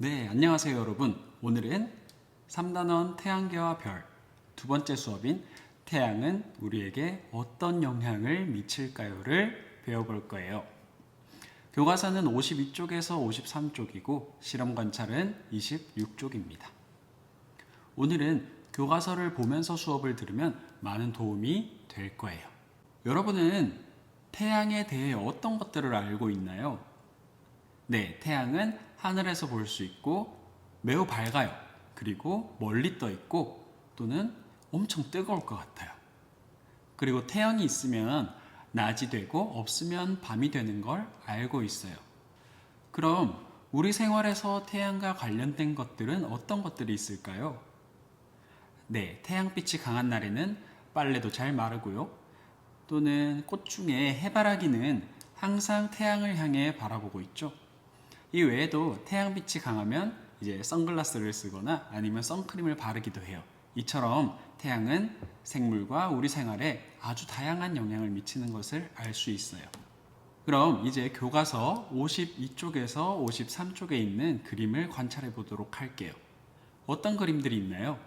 네, 안녕하세요, 여러분. 오늘은 3단원 태양계와 별 두 번째 수업인 태양은 우리에게 어떤 영향을 미칠까요를 배워볼 거예요. 교과서는 52쪽에서 53쪽이고 실험 관찰은 26쪽입니다. 오늘은 교과서를 보면서 수업을 들으면 많은 도움이 될 거예요. 여러분은 태양에 대해 어떤 것들을 알고 있나요? 네, 태양은 하늘에서 볼 수 있고 매우 밝아요. 그리고 멀리 떠 있고 또는 엄청 뜨거울 것 같아요. 그리고 태양이 있으면 낮이 되고 없으면 밤이 되는 걸 알고 있어요. 그럼 우리 생활에서 태양과 관련된 것들은 어떤 것들이 있을까요? 네, 태양빛이 강한 날에는 빨래도 잘 마르고요. 또는 꽃 중에 해바라기는 항상 태양을 향해 바라보고 있죠. 이 외에도 태양빛이 강하면 이제 선글라스를 쓰거나 아니면 선크림을 바르기도 해요. 이처럼 태양은 생물과 우리 생활에 아주 다양한 영향을 미치는 것을 알 수 있어요. 그럼 이제 교과서 52쪽에서 53쪽에 있는 그림을 관찰해 보도록 할게요. 어떤 그림들이 있나요?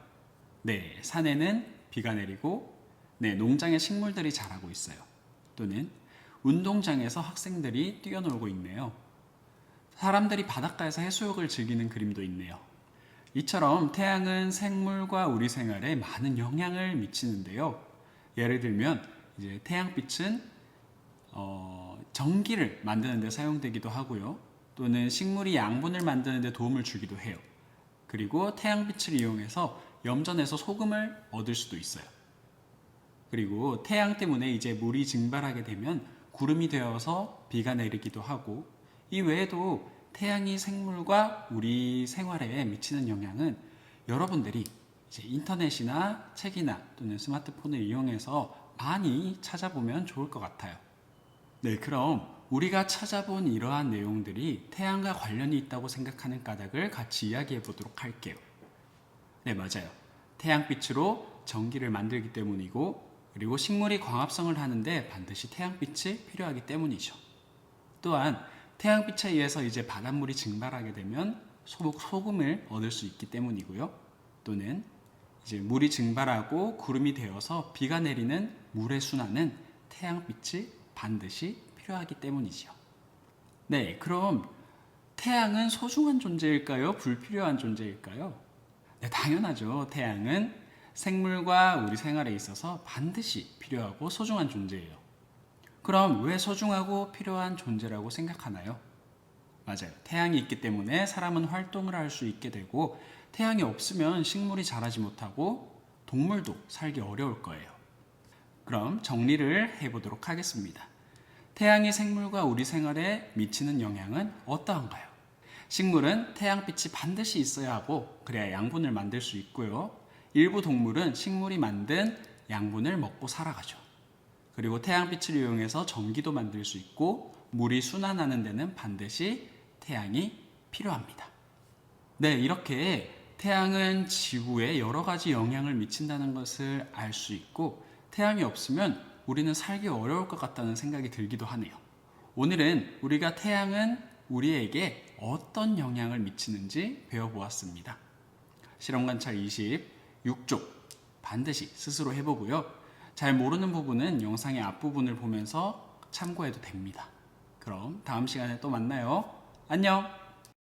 네, 산에는 비가 내리고, 네, 농장에 식물들이 자라고 있어요. 또는 운동장에서 학생들이 뛰어놀고 있네요. 사람들이 바닷가에서 해수욕을 즐기는 그림도 있네요. 이처럼 태양은 생물과 우리 생활에 많은 영향을 미치는데요. 예를 들면 이제 태양빛은 어, 전기를 만드는 데 사용되기도 하고요. 또는 식물이 양분을 만드는 데 도움을 주기도 해요. 그리고 태양빛을 이용해서 염전에서 소금을 얻을 수도 있어요. 그리고 태양 때문에 이제 물이 증발하게 되면 구름이 되어서 비가 내리기도 하고 이 외에도 태양이 생물과 우리 생활에 미치는 영향은 여러분들이 이제 인터넷이나 책이나 또는 스마트폰을 이용해서 많이 찾아보면 좋을 것 같아요. 네, 그럼 우리가 찾아본 이러한 내용들이 태양과 관련이 있다고 생각하는 까닭을 같이 이야기해 보도록 할게요. 네, 맞아요. 태양빛으로 전기를 만들기 때문이고, 그리고 식물이 광합성을 하는데 반드시 태양빛이 필요하기 때문이죠. 또한 태양빛에 의해서 이제 바닷물이 증발하게 되면 소, 소금을 얻을 수 있기 때문이고요. 또는 이제 물이 증발하고 구름이 되어서 비가 내리는 물의 순환은 태양빛이 반드시 필요하기 때문이지요. 네, 그럼 태양은 소중한 존재일까요? 불필요한 존재일까요? 네, 당연하죠. 태양은 생물과 우리 생활에 있어서 반드시 필요하고 소중한 존재예요. 그럼 왜 소중하고 필요한 존재라고 생각하나요? 맞아요. 태양이 있기 때문에 사람은 활동을 할 수 있게 되고 태양이 없으면 식물이 자라지 못하고 동물도 살기 어려울 거예요. 그럼 정리를 해보도록 하겠습니다. 태양이 생물과 우리 생활에 미치는 영향은 어떠한가요? 식물은 태양빛이 반드시 있어야 하고 그래야 양분을 만들 수 있고요. 일부 동물은 식물이 만든 양분을 먹고 살아가죠. 그리고 태양빛을 이용해서 전기도 만들 수 있고 물이 순환하는 데는 반드시 태양이 필요합니다. 네, 이렇게 태양은 지구에 여러 가지 영향을 미친다는 것을 알 수 있고 태양이 없으면 우리는 살기 어려울 것 같다는 생각이 들기도 하네요. 오늘은 우리가 태양은 우리에게 어떤 영향을 미치는지 배워보았습니다. 실험관찰 26쪽 반드시 스스로 해보고요. 잘 모르는 부분은 영상의 앞부분을 보면서 참고해도 됩니다. 그럼 다음 시간에 또 만나요. 안녕!